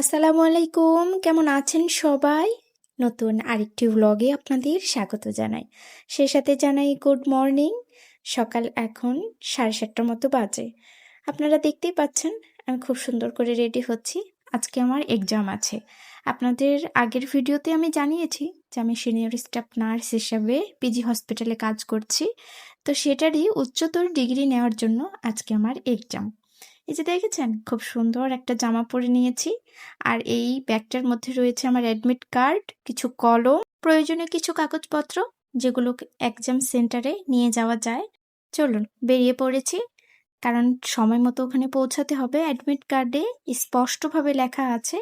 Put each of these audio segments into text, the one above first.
আসসালামু আলাইকুম। কেমন আছেন সবাই? নতুন আরেকটি ভ্লগে আপনাদের স্বাগত জানাই। সে সাথে জানাই গুড মর্নিং সকাল এখন সাড়ে সাতটার মতো বাজে। আপনারা দেখতেই পাচ্ছেন, আমি খুব সুন্দর করে রেডি হচ্ছি। আজকে আমার এক্সাম আছে। আপনাদের আগের ভিডিওতে আমি জানিয়েছি যে আমি সিনিয়র স্টাফ নার্স হিসাবে পিজি হসপিটালে কাজ করছি। তো সেটারই উচ্চতর ডিগ্রি নেওয়ার জন্য আজকে আমার এক্সাম এই যে দেখেছেন, খুব সুন্দর একটা জামা পরে নিয়েছি। আর এই ব্যাগটার মধ্যে রয়েছে আমার অ্যাডমিট কার্ড কিছু কলম, প্রয়োজনীয় কিছু কাগজপত্র, যেগুলো এক্সাম সেন্টারে নিয়ে যাওয়া যায়। চলুন, বেরিয়ে পড়েছি। কারণ সময় মতো ওখানে পৌঁছাতে হবে। অ্যাডমিট কার্ডে স্পষ্টভাবে লেখা আছে,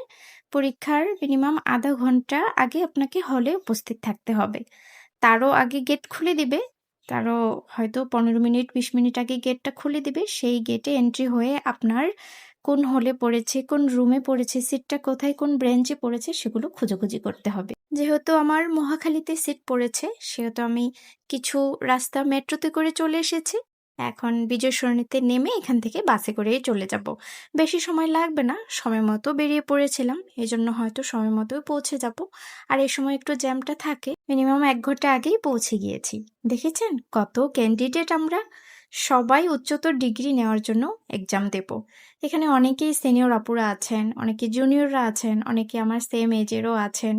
পরীক্ষার মিনিমাম আধা ঘণ্টা আগে আপনাকে হলে উপস্থিত থাকতে হবে। তারও আগে গেট খুলে দিবে। তারও হয়তো পনেরো মিনিট, বিশ মিনিট আগে গেটটা খুলে দিবে। সেই গেটে এন্ট্রি হয়ে আপনার কোন হলে পড়েছে, কোন রুমে পড়েছে সিটটা কোথায়, কোন ব্রেঞ্চে পড়েছে, সেগুলো খুঁজোখুঁজি করতে হবে। যেহেতু আমার মহাখালীতে সিট পড়েছে, সেহেতু আমি কিছু রাস্তা মেট্রোতে করে চলে এসেছি। এখন বিজয় সরণিতে নেমে এখান থেকে বাসে করে চলে যাব। বেশি সময় লাগবে না, সময় মতো বেরিয়ে পড়েছিলাম এই জন্য হয়তো সময় মতোই পৌঁছে যাব। আর এই সময় একটু জ্যামটা থাকে মিনিমাম এক ঘণ্টা আগেই পৌঁছে গিয়েছি। দেখেছেন কত ক্যান্ডিডেট আমরা? সবাই উচ্চতর ডিগ্রি নেওয়ার জন্য এক্সাম দেব। এখানে অনেকেই সিনিয়র আপুরা আছেন, অনেকে জুনিয়ররা আছেন, অনেকে আমার সেম এজেরও আছেন।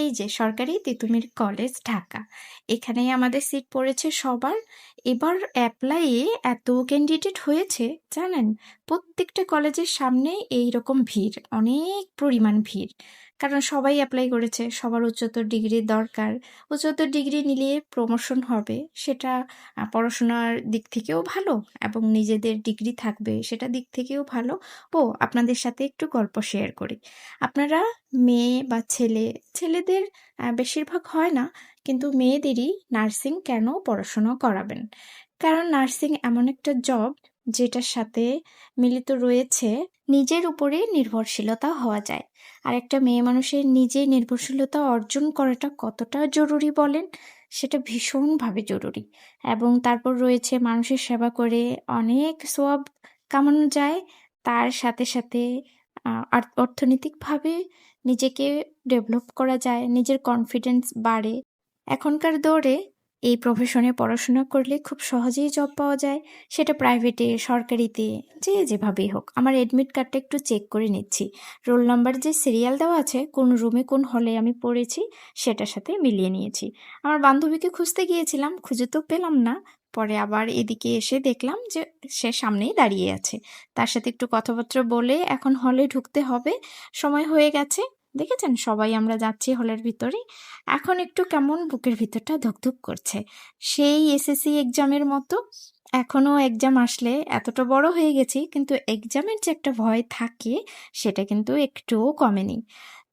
এই যে সরকারি তিতুমির কলেজ ঢাকা। এখানেই আমাদের সিট পড়েছে সবার। এবার অ্যাপ্লাইয়ে এত ক্যান্ডিডেট হয়েছে, জানেন? প্রত্যেকটা কলেজের সামনে এই রকম ভিড়, অনেক পরিমাণ ভিড়। কারণ সবাই অ্যাপ্লাই করেছে, সবার উচ্চতর ডিগ্রির দরকার। উচ্চতর ডিগ্রি নিলে প্রমোশন হবে, সেটা পড়াশোনার দিক থেকেও ভালো এবং নিজেদের ডিগ্রি থাকবে, সেটা দিক থেকেও ভালো। ও, আপনাদের সাথে একটু গল্প শেয়ার করি। আপনারা মেয়ে বা ছেলে, ছেলেদের বেশিরভাগ হয় না, কিন্তু মেয়েদেরই নার্সিং কেন পড়াশোনা করাবেন? কারণ নার্সিং এমন একটা জব যেটার সাথে মিলিত রয়েছে, নিজের উপরে নির্ভরশীলতা হওয়া যায়। আর একটা মেয়ে মানুষের নিজে নির্ভরশীলতা অর্জন করাটা কতটা জরুরি বলেন? সেটা ভীষণভাবে জরুরি। এবং তারপর রয়েছে মানুষের সেবা করে অনেক সোয়াব কামানো যায়। তার সাথে সাথে অর্থনৈতিকভাবে নিজেকে ডেভেলপ করা যায়। নিজের কনফিডেন্স বাড়ে। এখনকার দৌড়ে এই প্রফেশনে পড়াশোনা করলে খুব সহজেই জব পাওয়া যায়। সেটা প্রাইভেটে সরকারিতে, যে যেভাবেই হোক। আমার অ্যাডমিট কার্ডটা একটু চেক করে নিচ্ছি। রোল নাম্বার যে সিরিয়াল দেওয়া আছে, কোন রুমে কোন হলে আমি পড়েছি, সেটার সাথে মিলিয়ে নিয়েছি। আমার বান্ধবীকে খুঁজতে গিয়েছিলাম, খুঁজে তো পেলাম না। পরে আবার এদিকে এসে দেখলাম যে, সে সামনেই দাঁড়িয়ে আছে। তার সাথে একটু কথাবার্তা বলে এখন হলে ঢুকতে হবে। সময় হয়ে গেছে। দেখেছেন? সবাই আমরা যাচ্ছি হলের ভিতরে এখন একটু কেমন বুকের ভিতরটা ধুকধুক করছে। সেই এসএসসি এক্সামের মতো এখনও এক্সাম আসলে এতটা বড় হয়ে গেছি, কিন্তু এক্সামের যে একটা ভয় থাকে, সেটা কিন্তু একটুও কমেনি।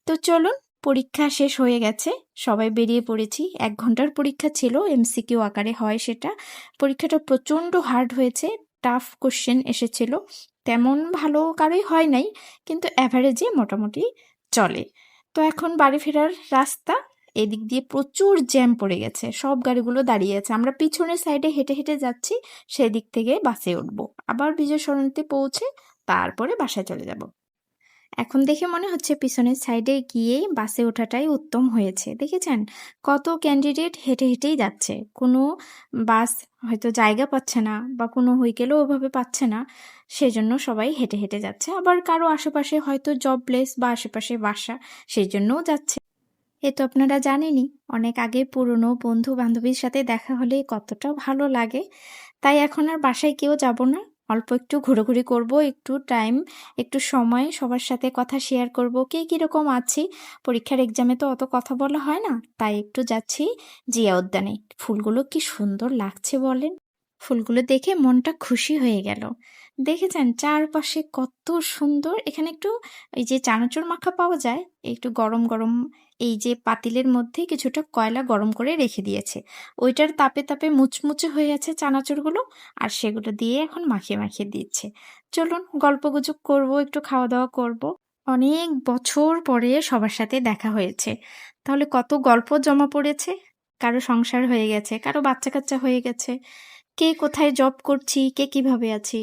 তো চলুন, পরীক্ষা শেষ হয়ে গেছে। সবাই বেরিয়ে পড়েছি। এক ঘণ্টার পরীক্ষা ছিল, এমসিকিউ আকারে হয় সেটা। পরীক্ষাটা প্রচণ্ড হার্ড হয়েছে টাফ কোশ্চেন এসেছিল। তেমন ভালো কারোই হয় নাই, কিন্তু অ্যাভারেজে মোটামুটি চলে। তো এখন বাড়ি ফেরার রাস্তা, এদিক দিয়ে প্রচুর জ্যাম পড়ে গেছে, সব গাড়িগুলো দাঁড়িয়ে আছে। আমরা পিছনের সাইডে হেঁটে হেঁটে যাচ্ছি, সেদিক থেকে বাসে উঠবো। আবার বিজয় সরণিতে পৌঁছে তারপরে বাসায় চলে যাব। এখন দেখে মনে হচ্ছে পিছনের সাইডে গিয়েই বাসে ওঠাটাই উত্তম হয়েছে। দেখেছেন? কত ক্যান্ডিডেট হেঁটে হেঁটেই যাচ্ছে। কোনো বাস হয়তো জায়গা পাচ্ছে না বা কোনো হুইকেলও ওভাবে পাচ্ছে না, সেজন্য সবাই হেঁটে হেঁটে যাচ্ছে। আবার কারও আশেপাশে হয়তো জব প্লেস বা আশেপাশে বাসা সেই জন্যও যাচ্ছে। এ তো আপনারা জানেনই, অনেক আগে পুরনো বন্ধু বান্ধবীর সাথে দেখা হলে কতটা ভালো লাগে। তাই এখন আর বাসায় কেউ যাব না। অল্প একটু ঘোরাঘুরি করব, একটু টাইম একটু সময়, সবার সাথে কথা শেয়ার করব। কে কীরকম আছি? পরীক্ষার এক্সামে তো অত কথা বলা হয় না, তাই একটু যাচ্ছি জিয়া উদ্যানে। ফুলগুলো কি সুন্দর লাগছে বলেন? ফুলগুলো দেখে মনটা খুশি হয়ে গেল। দেখেছেন চারপাশে কত সুন্দর? এখানে একটু এই যে চানাচুর মাখা পাওয়া যায়, একটু গরম গরম এই যে পাতিলের মধ্যে কিছুটা কয়লা গরম করে রেখে দিয়েছে। ওইটার তাপে তাপে মুচমুচে হয়ে আছে চানাচুরগুলো আর সেগুলো দিয়ে এখন মাখিয়ে মাখিয়ে দিচ্ছে। চলুন গল্প গুজব করব, একটু খাওয়া দাওয়া করব। অনেক বছর পরে সবার সাথে দেখা হয়েছে। তাহলে কত গল্প জমা পড়েছে? কারও সংসার হয়ে গেছে, কারও বাচ্চা কাচ্চা হয়ে গেছে। কে কোথায় জব করছি, কে কীভাবে আছি?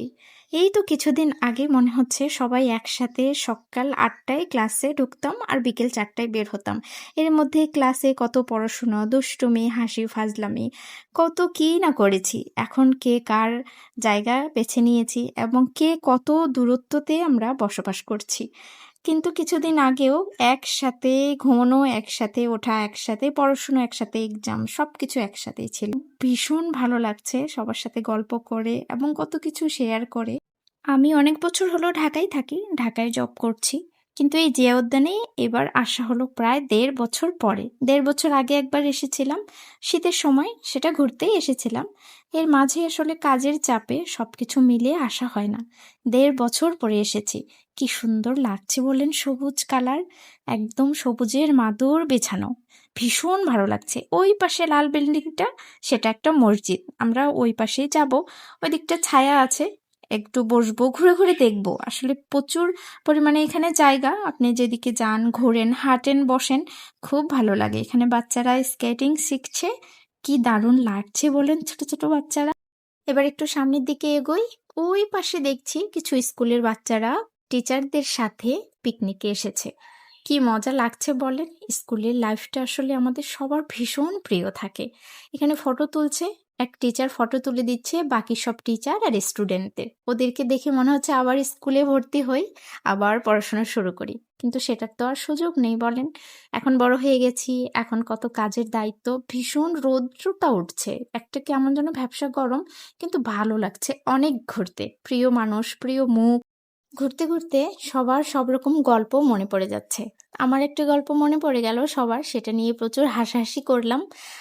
এই তো কিছুদিন আগে মনে হচ্ছে সবাই একসাথে সকাল আটটায় ক্লাসে ঢুকতাম আর বিকেল চারটায় বের হতাম। এর মধ্যে ক্লাসে কত পড়াশুনো, দুষ্টুমি, হাসি ফাজলামি, কত কী না করেছি, এখন কে কার জায়গা বেছে নিয়েছি এবং কে কত দূরত্বতে আমরা বসবাস করছি। কিন্তু কিছুদিন আগেও একসাথে ঘুমানো, একসাথে ওঠা, একসাথে পড়াশুনো, একসাথে এক্সাম সব কিছু একসাথেই ছিল। ভীষণ ভালো লাগছে সবার সাথে গল্প করে এবং কত কিছু শেয়ার করে। আমি অনেক বছর হলো ঢাকায় থাকি, ঢাকায় জব করছি। কিন্তু এই জিয়া উদ্যানে এবার আসা হলো প্রায় দেড় বছর পরে। দেড় বছর আগে একবার এসেছিলাম, শীতের সময় সেটা ঘুরতেই এসেছিলাম। এর মাঝে আসলে কাজের চাপে সব কিছু মিলিয়ে আসা হয় না। দেড় বছর পরে এসেছি। কি সুন্দর লাগছে বলেন সবুজ কালার, একদম সবুজের মাদুর বেছানো। ভীষণ ভালো লাগছে। ওই পাশে লাল বিল্ডিংটা, সেটা একটা মসজিদ। আমরা ওই পাশেই যাব। ওই দিকটা ছায়া আছে। একটু বসবো, ঘুরে ঘুরে দেখব। আসলে প্রচুর পরিমাণে এখানে জায়গা। আপনি যেদিকে যান, ঘোরেন, হাঁটেন, বসেন, খুব ভালো লাগে। এখানে বাচ্চারা স্কেটিং শিখছে। কি দারুণ লাগছে বলেন ছোট ছোট বাচ্চারা। এবার একটু সামনের দিকে এগোই। ওই পাশে দেখছি কিছু স্কুলের বাচ্চারা টিচারদের সাথে পিকনিকে এসেছে। কি মজা লাগছে বলেন? স্কুলের লাইফটা আসলে আমাদের সবার ভীষণ প্রিয় থাকে। এখানে ফটো তুলছে এক টিচার ফটো তুলে দিচ্ছে বাকি সব টিচার আর স্টুডেন্টদের ওদেরকে দেখে মনে হচ্ছে আবার স্কুলে ভর্তি হই, আবার পড়াশোনা শুরু করি। কিন্তু সেটার তো আর সুযোগ নেই বলেন। এখন বড় হয়ে গেছি, এখন কত কাজের দায়িত্ব, ভীষণ রৌদ্রটা উঠছে। একটা কেমন যেন ব্যবসা গরম, কিন্তু ভালো লাগছে অনেক ঘুরতে। প্রিয় মানুষ, প্রিয় মুখ ঘুরতে ঘুরতে সবার সব রকম গল্প মনে পড়ে যাচ্ছে। আমার একটি গল্প মনে পড়ে গেল সবার, সেটা নিয়ে প্রচুর হাসাহাসি করলাম।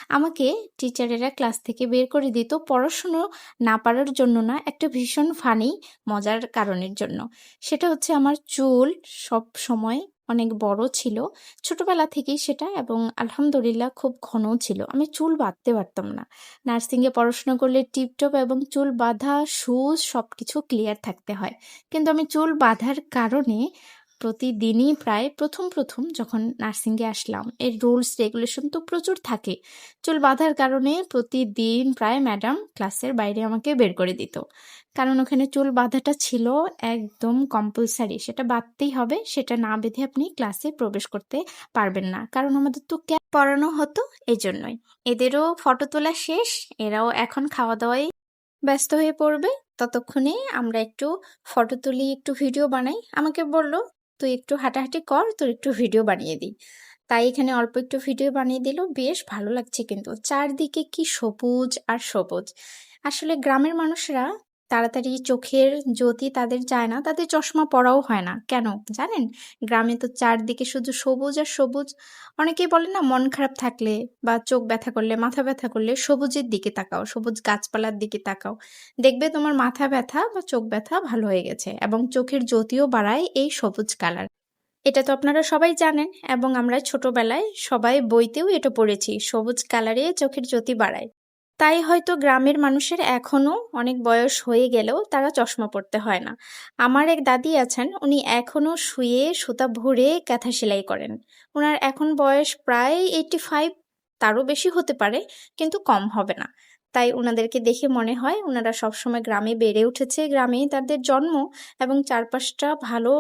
আমাকে টিচারেরা ক্লাস থেকে বের করে দিত পড়াশুনো না পারার জন্য না, একটা ভীষণ ফানি, মজার কারণের জন্য। সেটা হচ্ছে আমার চুল সব সময় অনেক বড় ছিল। ছোটবেলা থেকেই সেটা এবং আলহামদুলিল্লাহ খুব ঘন ছিল। আমি চুল বাঁধতে পারতাম না। নার্সিংয়ে পড়াশোনা করলে টিপটপ এবং চুল বাঁধা সুজ সব কিছু ক্লিয়ার থাকতে হয়। কিন্তু আমি চুল বাঁধার কারণে প্রতিদিনই প্রায় প্রথম প্রথম যখন নার্সিংয়ে আসলাম, এর রুলস, রেগুলেশন তো প্রচুর থাকে। চুল বাঁধার কারণে প্রতিদিন প্রায় ম্যাডাম ক্লাসের বাইরে আমাকে বের করে দিত। কারণ ওখানে চুল বাঁধাটা ছিল একদম কম্পালসারি সেটা বাঁধতেই হবে, সেটা না বেঁধে আপনি ক্লাসে প্রবেশ করতে পারবেন না। কারণ আমাদের তো ক্যাপ পরানো হতো এই জন্যই এদেরও ফটো তোলা শেষ, এরাও এখন খাওয়া দাওয়ায় ব্যস্ত হয়ে পড়বে। ততক্ষণে আমরা একটু ফটো তুলি, একটু ভিডিও বানাই। আমাকে বলল তুই একটু হাঁটাহাঁটি কর, তোর একটু ভিডিও বানিয়ে দিই। তাই এখানে অল্প একটু ভিডিও বানিয়ে দিল, বেশ ভালো লাগছে কিন্তু। চারদিকে কি সবুজ আর সবুজ। আসলে গ্রামের মানুষরা তাড়াতাড়ি চোখের জ্যোতি তাদের যায় না, তাদের চশমা পরাও হয় না। কেন? জানেন? গ্রামে তো চারদিকে শুধু সবুজ আর সবুজ। অনেকেই বলে না, মন খারাপ থাকলে বা চোখ ব্যথা করলে, মাথা ব্যথা করলে সবুজের দিকে তাকাও, সবুজ গাছপালার দিকে তাকাও। দেখবে তোমার মাথা ব্যথা বা চোখ ব্যথা ভালো হয়ে গেছে এবং চোখের জ্যোতিও বাড়ায় এই সবুজ কালার। এটা তো আপনারা সবাই জানেন এবং আমরা ছোটবেলায় সবাই বইতেও এটা পড়েছি, সবুজ কালারে চোখের জ্যোতি বাড়ায়। তাই হয়তো গ্রামের মানুষের এখনও অনেক বয়স হয়ে গেলেও তারা চশমা পরতে হয় না। আমার এক দাদি আছেন, উনি এখনও শুয়ে সুতা ভরে কাঁথা সেলাই করেন। ওনার এখন বয়স প্রায় এইটি ফাইভ তারও বেশি হতে পারে, কিন্তু কম হবে না। তাই ওনাদেরকে দেখে মনে হয় ওনারা সবসময় গ্রামে বেড়ে উঠেছে। গ্রামে তাদের জন্ম এবং চারপাশটা ভালো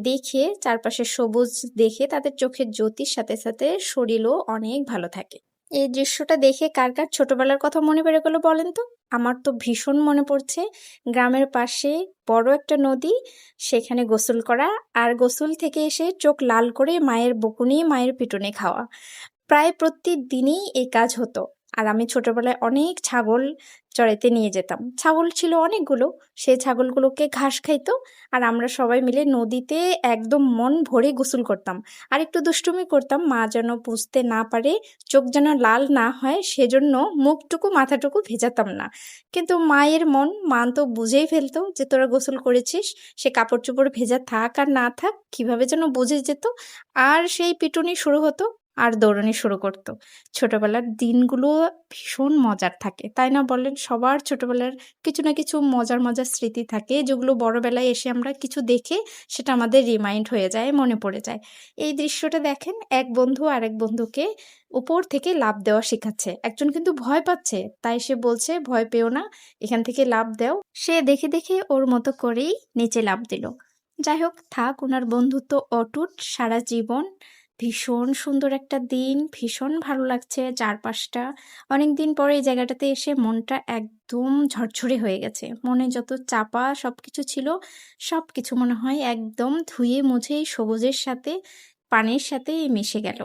দেখে, চারপাশে সবুজ দেখে তাদের চোখের জ্যোতির সাথে সাথে শরীরও অনেক ভালো থাকে। এই দৃশ্যটা দেখে কার কার ছোটবেলার কথা মনে পড়ে গেলো বলেন তো? আমার তো ভীষণ মনে পড়ছে গ্রামের পাশে বড় একটা নদী, সেখানে গোসল করা আর গোসল থেকে এসে চোখ লাল করে মায়ের বকুনি, মায়ের পিটনে খাওয়া। প্রায় প্রতিদিনই এই কাজ হতো। আর আমি ছোটবেলায় অনেক ছাগল চড়াইতে নিয়ে যেতাম। ছাগল ছিল অনেকগুলো, সেই ছাগলগুলোকে ঘাস খাইতো আর আমরা সবাই মিলে নদীতে একদম মন ভরে গোসল করতাম। আর একটু দুষ্টুমি করতাম, মা যেন বুঝতে না পারে, চোখ যেন লাল না হয়, সেজন্য মুখটুকু মাথাটুকু ভেজাতাম না। কিন্তু মায়ের মন, মা তো বুঝেই ফেলতো যে তোরা গোসল করেছিস, সে কাপড় চোপড় ভেজা থাক আর না থাক, কীভাবে যেন বুঝে যেত। আর সেই পিটুনি শুরু হতো আর দৌড়ানি শুরু করতো। ছোটবেলার দিনগুলো ভীষণ মজার থাকে। তাই না বলেন? সবার ছোটবেলার কিছু না কিছু মজার মজার স্মৃতি থাকে, যেগুলো বড়বেলায় এসে আমরা কিছু দেখে সেটা আমাদের রিমাইন্ড হয়ে যায়, মনে পড়ে যায়। এই দৃশ্যটা দেখেন, এক বন্ধু আর এক বন্ধুকে উপর থেকে লাভ দেওয়া শেখাচ্ছে। একজন কিন্তু ভয় পাচ্ছে, তাই সে বলছে, ভয় পেও না, এখান থেকে লাভ দাও। সে দেখে দেখে ওর মতো করেই নিচে লাভ দিল। যাই হোক, থাক ওনার বন্ধুত্ব অটুট, সারা জীবন ভীষণ সুন্দর একটা দিন, ভীষণ ভালো লাগছে চারপাশটা। অনেক দিন পরে এই জায়গাটাতে এসে মনটা একদম ঝরঝরে হয়ে গেছে। মনে যত চাপা সব কিছু ছিল সব কিছু মনে হয় একদম ধুয়ে মুছে সবুজের সাথে, পানির সাথে মিশে গেল।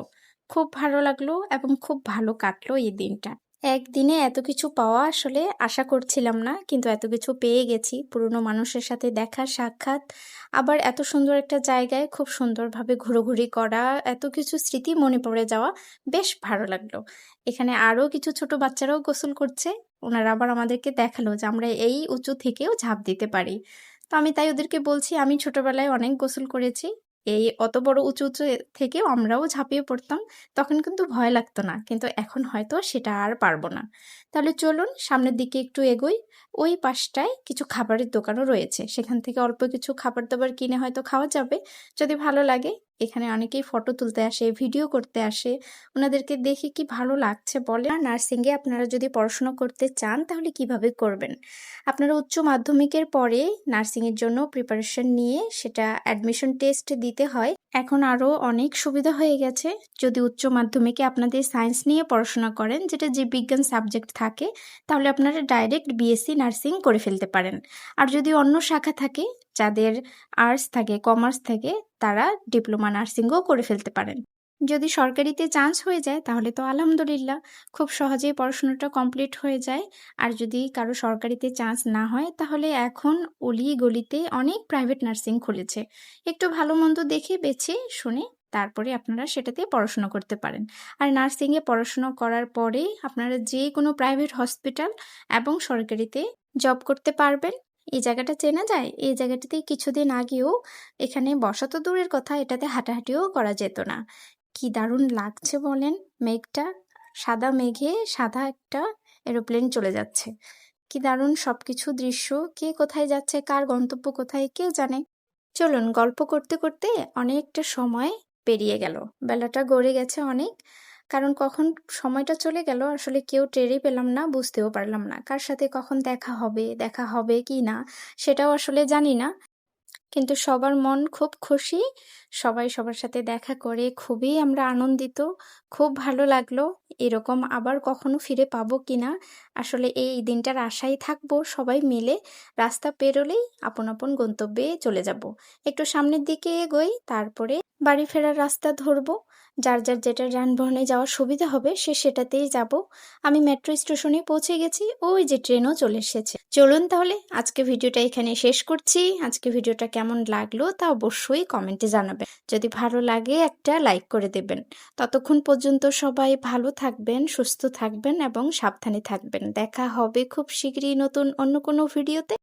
খুব ভালো লাগল এবং খুব ভালো কাটলো এই দিনটা। একদিনে এত কিছু পাওয়া আসলে আশা করছিলাম না, কিন্তু এত কিছু পেয়ে গেছি। পুরনো মানুষের সাথে দেখা, সাক্ষাৎ, আবার এত সুন্দর একটা জায়গায় খুব সুন্দরভাবে ঘোরাঘুরি করা, এত কিছু স্মৃতি মনে পড়ে যাওয়া বেশ ভালো লাগল। এখানে আরও কিছু ছোট বাচ্চারাও গোসল করছে, ওনারা আবার আমাদেরকে দেখাল যে আমরা এই উঁচু থেকেও ঝাঁপ দিতে পারি। তো আমি তাই ওদেরকে বলছি, আমি ছোটবেলায় অনেক গোসল করেছি এই অত বড় উঁচু উঁচু থেকেও আমরাও ঝাঁপিয়ে পড়তাম, তখন কিন্তু ভয় লাগতো না। কিন্তু এখন হয়তো সেটা আর পারব না। তাহলে চলুন সামনের দিকে একটু এগোই। ওই পাশটায় কিছু খাবারের দোকানও রয়েছে। সেখান থেকে অল্প কিছু খাবার দাবার কিনে হয়তো খাওয়া যাবে। যদি ভালো লাগে এখানে অনেকেই ফটো তুলতে আসে ভিডিও করতে আসে। ওনাদেরকে দেখে কি ভালো লাগছে বলে? আর নার্সিংয়ে আপনারা যদি পড়াশোনা করতে চান, তাহলে কীভাবে করবেন? আপনারা উচ্চ মাধ্যমিকের পরে নার্সিংয়ের জন্য প্রিপারেশন নিয়ে সেটা অ্যাডমিশন টেস্ট দিতে হয়। এখন আরও অনেক সুবিধা হয়ে গেছে। যদি উচ্চ মাধ্যমিকে আপনাদের সায়েন্স নিয়ে পড়াশোনা করেন, যেটা যে বিজ্ঞান সাবজেক্ট থাকে, তাহলে আপনারা ডাইরেক্ট বিএসসি নার্সিং করে ফেলতে পারেন। আর যদি অন্য শাখা থাকে যাদের আর্টস থাকে কমার্স থাকে, তারা ডিপ্লোমা নার্সিংও করে ফেলতে পারেন। যদি সরকারিতে চান্স হয়ে যায়, তাহলে তো আলহামদুলিল্লাহ, খুব সহজেই পড়াশোনাটা কমপ্লিট হয়ে যায়। আর যদি কারও সরকারিতে চান্স না হয়, তাহলে এখন অলি গলিতে অনেক প্রাইভেট নার্সিং খুলেছে। একটু ভালো মন্দ দেখে, বেছে, শুনে তারপরে আপনারা সেটাতে পড়াশোনা করতে পারেন। আর নার্সিংয়ে পড়াশোনা করার পরে আপনারা যে কোনো প্রাইভেট হসপিটাল এবং সরকারিতে জব করতে পারবেন। এই জায়গাটা চেনা যায়? এই জায়গাটাতে কিছুদিন আগেও এখানে বসা তো দূরের কথা, এটাতে হাঁটাহাঁটিও করা যেত না। কি দারুণ লাগছে বলেন, মেঘটা, সাদা মেঘে সাদা একটা এরোপ্লেন চলে যাচ্ছে। কি দারুণ সব কিছু দৃশ্য, কে কোথায় যাচ্ছে, কার গন্তব্য কোথায় কে জানে। চলুন, গল্প করতে করতে অনেকটা সময় পেরিয়ে গেল। বেলাটা গড়ে গেছে অনেক। কারণ কখন সময়টা চলে গেল, আসলে কেউ টেরই পেলাম না, বুঝতেও পারলাম না। কার সাথে কখন দেখা হবে দেখা হবে কি না, সেটাও আসলে জানি না। কিন্তু সবার মন খুব খুশি। সবাই সবার সাথে দেখা করে খুবই আমরা আনন্দিত। খুব ভালো লাগল। এরকম আবার কখনো ফিরে পাবো কি না আসলে এই দিনটার আশায় থাকব সবাই মিলে। রাস্তা পেরোলেই আপন আপন গন্তব্যে চলে যাব। একটু সামনের দিকে এগোই, তারপরে বাড়ি ফেরার রাস্তা ধরবো। যার যার যেটা যানবাহনে যাওয়ার সুবিধা হবে সে সেটাতেই যাব। আমি মেট্রো স্টেশনে পৌঁছে গেছি, ওই যে ট্রেনও চলে এসেছে। চলুন তাহলে, আজকে ভিডিওটা এখানে শেষ করছি। আজকে ভিডিওটা কেমন লাগল তা অবশ্যই কমেন্টে জানাবেন। যদি ভালো লাগে একটা লাইক করে দেবেন। ততক্ষণ পর্যন্ত সবাই ভালো থাকবেন, সুস্থ থাকবেন এবং সাবধানে থাকবেন। দেখা হবে খুব শীঘ্রই নতুন অন্য কোনো ভিডিওতে।